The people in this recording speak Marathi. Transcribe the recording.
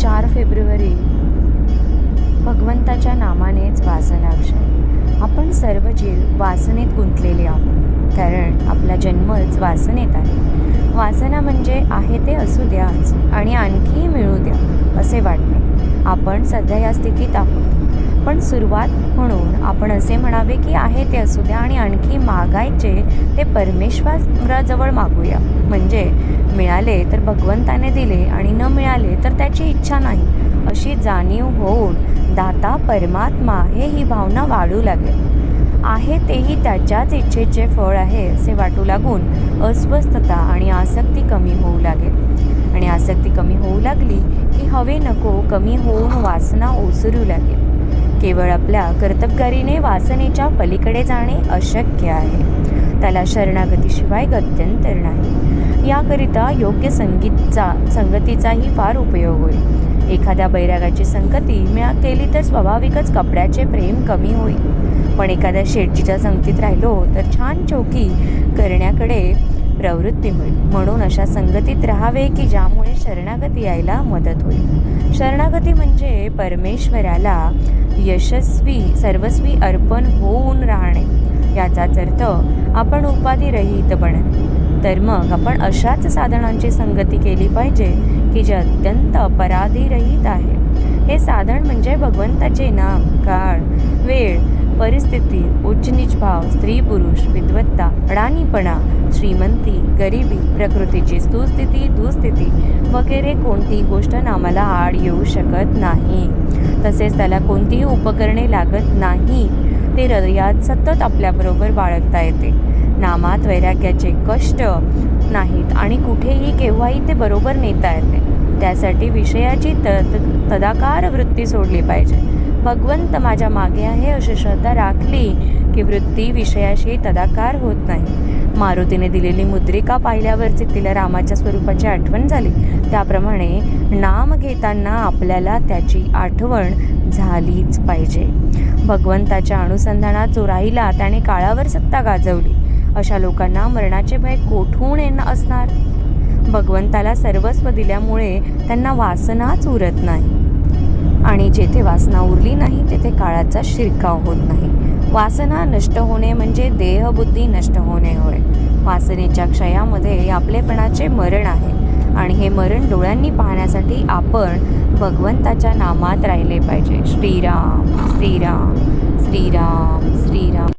चार फेब्रुवारी भगवंताच्या नामानेच वासनाक्षय आपण सर्व जीव वासनेत गुंतलेले आहोत. कारण आपला जन्मच वासनेत आहे. वासना म्हणजे आहे ते असू द्याच आणि आणखीही मिळू द्या असे वाटणे. आपण सध्या या स्थितीत आहोत. पण सुरुवात म्हणून आपण असे म्हणावे की आहे ते असू द्या आणि आणखी मागायचे ते परमेश्वराजवळ मागूया. म्हणजे मिळाले तर भगवंताने दिले आणि न मिळाले तर त्याची इच्छा नाही. अशी जाणीव होऊन दाता परमात्मा हे ही भावना वाढू लागेल. आहे तेही त्याच्याच इच्छेचे फळ आहे असे वाटू लागून अस्वस्थता आणि आसक्ती कमी होऊ लागेल. आणि आसक्ती कमी होऊ लागली की हवे नको कमी होऊन वासना ओसरू लागेल. केवळ आपल्या कर्तबगारीने वासनेच्या पलीकडे जाणे अशक्य आहे. त्याला शरणागतीशिवाय गत्यंतर नाही. याकरिता योग्य संगीतचा संगतीचाही फार उपयोग होईल. एखाद्या बैरागाची संगती मिळा केली तर स्वाभाविकच कपड्याचे प्रेम कमी होईल. पण एखाद्या शेटजीच्या संगतीत राहिलो तर छान चौकी करण्याकडे प्रवृत्ती होईल. म्हणून अशा संगतीत राहावे की ज्यामुळे शरणागती यायला मदत होईल. शरणागती म्हणजे परमेश्वराला यशस्वी सर्वस्वी अर्पण होऊन राहणे. याचाच अर्थ आपण उपाधिरहित बनणे. तर मग आपण अशाच साधनांची संगती केली पाहिजे की जे अत्यंत अपराधीरहित आहे. हे साधन म्हणजे भगवंताचे नाम काळ वेळ परिस्थिती उच्च भाव स्त्री पुरुष विद्वत्ता अडाणीपणा श्रीमंती गरिबी प्रकृतीची सुस्थिती दुस्थिती वगैरे कोणतीही गोष्ट नामाला आड येऊ शकत नाही. तसेच त्याला कोणतीही उपकरणे लागत नाही. ते हृदयात सतत आपल्याबरोबर बाळगता येते. नामात वैराग्याचे कष्ट नाहीत आणि कुठेही केव्हाही ते बरोबर नेता येते. त्यासाठी विषयाची तद तदाकार वृत्ती सोडली पाहिजे. भगवंत माझ्या मागे आहे अशी श्रद्धा राखली की वृत्ती विषयाशी तदाकार होत नाही. मारुतीने दिलेली मुद्रिका पाहिल्यावरची तिला रामाच्या स्वरूपाची आठवण झाली. त्याप्रमाणे नाम घेताना आपल्याला त्याची आठवण झालीच पाहिजे. भगवंताच्या अनुसंधानात जो राहिला त्याने काळावर सत्ता गाजवली. अशा लोकांना मरणाचे भय कोठून येणं असणार? भगवंताला सर्वस्व दिल्यामुळे त्यांना वासनाच उरत नाही. आणि जेथे वासना उरली नाही तेथे काळाचा शिरकाव होत नाही. वासना नष्ट होणे म्हणजे देहबुद्धी नष्ट होणे होय. वासनेच्या क्षयामध्ये आपलेपणाचे मरण आहे आणि हे मरण डोळ्यांनी पाहण्यासाठी आपण भगवंताच्या नामात राहिले पाहिजे. श्रीराम श्रीराम श्रीराम श्रीराम.